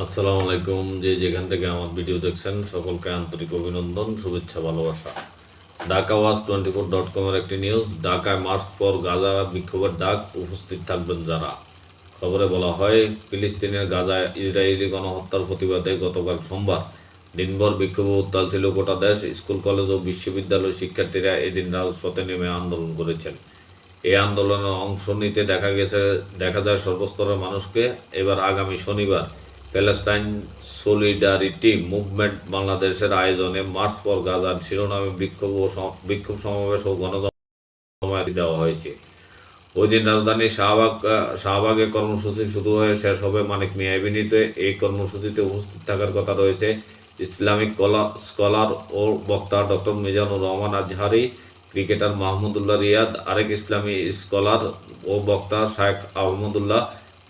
আসসালামু আলাইকুম যে যেখান থেকে আমার ভিডিও দেখছেন, সকলকে আন্তরিক অভিনন্দন, শুভেচ্ছা, ভালোবাসা। ঢাকা ওয়াজ টোয়েন্টি ফোর ডট কমের একটি নিউজ ঢাকায় মার্চ ফর গাজা বিক্ষোভের ডাক, উপস্থিত থাকবেন যারা। খবরে বলা হয়, ফিলিস্তিনের গাজায় ইসরায়েলি গণহত্যার প্রতিবাদে গতকাল সোমবার দিনভর বিক্ষোভে উত্তাল ছিল গোটা দেশ, স্কুল, কলেজ ও বিশ্ববিদ্যালয় শিক্ষার্থীরা এদিন রাজপথে নেমে আন্দোলন করেছেন। এই আন্দোলনে অংশ নিতে দেখা গেছে, দেখা যায় সর্বস্তরের মানুষকে। এবার আগামী শনিবার প্যালেস্তাইন সলিডারিটি মুভমেন্ট বাংলাদেশের আয়োজনে মার্চ ফর গাজার শিরোনামে বিক্ষোভ ও বিক্ষোভ সমাবেশ ও গণজমায়েত দেওয়া হয়েছে। ওই দিন রাজধানী শাহবাগ শাহবাগে কর্মসূচি শুরু হয়ে শেষ হবে মানিক মিয়া এভিনিউতে। এই কর্মসূচিতে উপস্থিত থাকার কথা রয়েছে ইসলামিক কলা স্কলার ও বক্তা ডক্টর মিজানুর রহমান আজহারি, ক্রিকেটার মাহমুদুল্লাহ রিয়াদ, আরেক ইসলামী স্কলার ও বক্তা শায়েখ আহমদুল্লাহ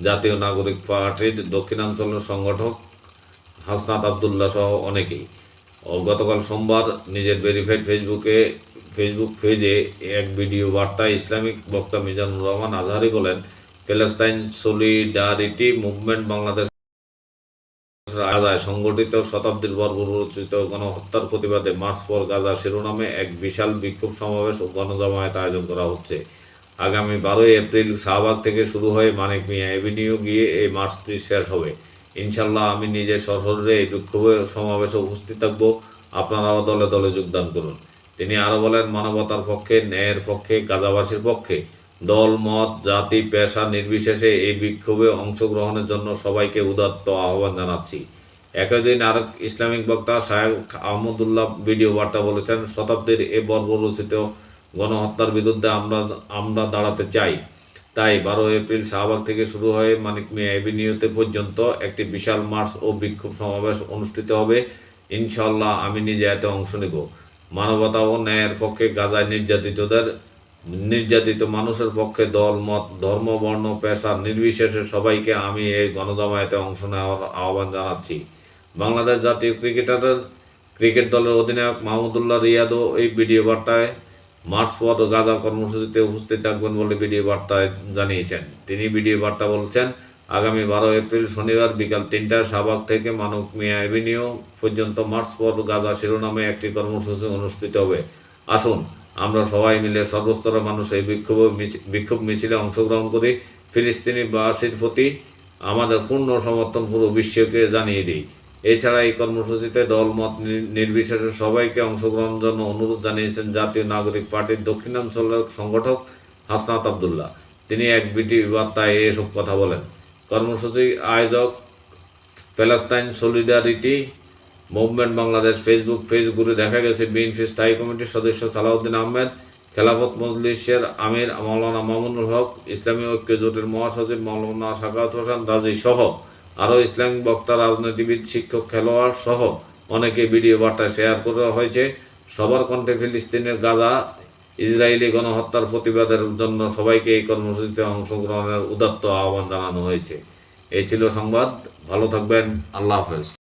জাতীয় নাগরিক পার্টির দক্ষিণাঞ্চলের সংগঠক হাসনাত আবদুল্লাহ সহ অনেকেই। গতকাল সোমবার নিজের ভেরিফাইড ফেসবুকে ফেসবুক পেজে এক ভিডিও বার্তায় ইসলামিক বক্তা মিজানুর রহমান আজহারি বলেন প্যালেস্তাইন সলিডারিটি মুভমেন্ট বাংলাদেশ গাজায় সংগঠিত শতাব্দীর বর্বরচিত গণহত্যার প্রতিবাদে মার্চ ফর গাজা শিরোনামে এক বিশাল বিক্ষোভ সমাবেশ ও গণজমায়েত আয়োজন করা হচ্ছে। আগামী বারোই এপ্রিল শাহবাগ থেকে শুরু হয়ে মানিক মিয়া এভিনিউ গিয়ে এই মার্চটি শেষ হবে। ইনশাল্লাহ আমি নিজে সশরীরে এই বিক্ষোভ সমাবেশে উপস্থিত থাকব। আপনারাও দলে দলে যোগদান করুন। তিনি আরও বলেন, মানবতার পক্ষে, ন্যায়ের পক্ষে, গাজাবাসীর পক্ষে। দল, মত, জাতি, পেশা নির্বিশেষে এই বিক্ষোভে অংশগ্রহণের জন্য সবাইকে উদাত্ত আহ্বান জানাচ্ছি। একই দিন আরেক ইসলামিক বক্তা শাহেখ আহমদুল্লাহ ভিডিও বার্তা বলেছেন, শতাব্দীর এ বর্বরচিত গণহত্যার বিরুদ্ধে আমরা আমরা দাঁড়াতে চাই। তাই বারো এপ্রিল শাহবাগ থেকে শুরু হয়ে মানিক মিয়া এভিনিউতে পর্যন্ত একটি বিশাল মার্চ ও বিক্ষোভ সমাবেশ অনুষ্ঠিত হবে। ইনশাল্লাহ আমি নিজে এতে অংশ নেব। মানবতা ও ন্যায়ের পক্ষে গাজায় নির্যাতিতদের, নির্যাতিত মানুষের পক্ষে দল, মত, ধর্ম, বর্ণ, পেশা নির্বিশেষে সবাইকে আমি এই গণজমায়েতে অংশ নেওয়ার আহ্বান জানাচ্ছি। বাংলাদেশ জাতীয় ক্রিকেটারের, ক্রিকেট দলের অধিনায়ক মাহমুদুল্লাহ রিয়াদও এই ভিডিও বার্তায় মার্চ পর গাজা কর্মসূচিতে উপস্থিত থাকবেন বলে ভিডিও বার্তায় জানিয়েছেন। তিনি ভিডিও বার্তা বলছেন, আগামী বারো এপ্রিল শনিবার বিকাল তিনটায় শাহবাগ থেকে মানব মিয়া এভিনিউ পর্যন্ত মার্চ পর গাজা শিরোনামে একটি কর্মসূচি অনুষ্ঠিত হবে। আসুন, আমরা সবাই মিলে সর্বস্তরের মানুষ এই বিক্ষোভ বিক্ষোভ মিছিলে অংশগ্রহণ করি। ফিলিস্তিনি বাসীর প্রতি আমাদের পূর্ণ সমর্থন পুরো বিশ্বকে জানিয়ে দিই। এছাড়া এই কর্মসূচিতে দলমত নির- নির্বিশেষে সবাইকে অংশগ্রহণের জন্য অনুরোধ জানিয়েছেন জাতীয় নাগরিক পার্টির দক্ষিণাঞ্চলের সংগঠক হাসনাত আবদুল্লাহ। তিনি এক বিটি বার্তায় এসব কথা বলেন। কর্মসূচি আয়োজক Palestine solidarity movement Bangladesh Facebook page ঘুরে দেখা গেছে। বিএনপি স্থায়ী কমিটির সদস্য সালাউদ্দিন আহমেদ, খেলাফত মজলিসের আমির মাওলানা মামুনুল হক, ইসলামী ঐক্য জোটের মহাসচিব মাওলানা সাকাত হোসেন রাজি সহ আরও ইসলামিক বক্তা, রাজনীতিবিদ, শিক্ষক, খেলোয়াড় সহ অনেকে ভিডিও বার্তা শেয়ার করা হয়েছে। সবার কণ্ঠে ফিলিস্তিনের গাজা, ইসরায়েলি গণহত্যার প্রতিবাদের জন্য সবাইকে এই কর্মসূচিতে অংশগ্রহণের উদাত্ত আহ্বান জানানো হয়েছে। এই ছিল সংবাদ। ভালো থাকবেন। আল্লাহ হাফেজ।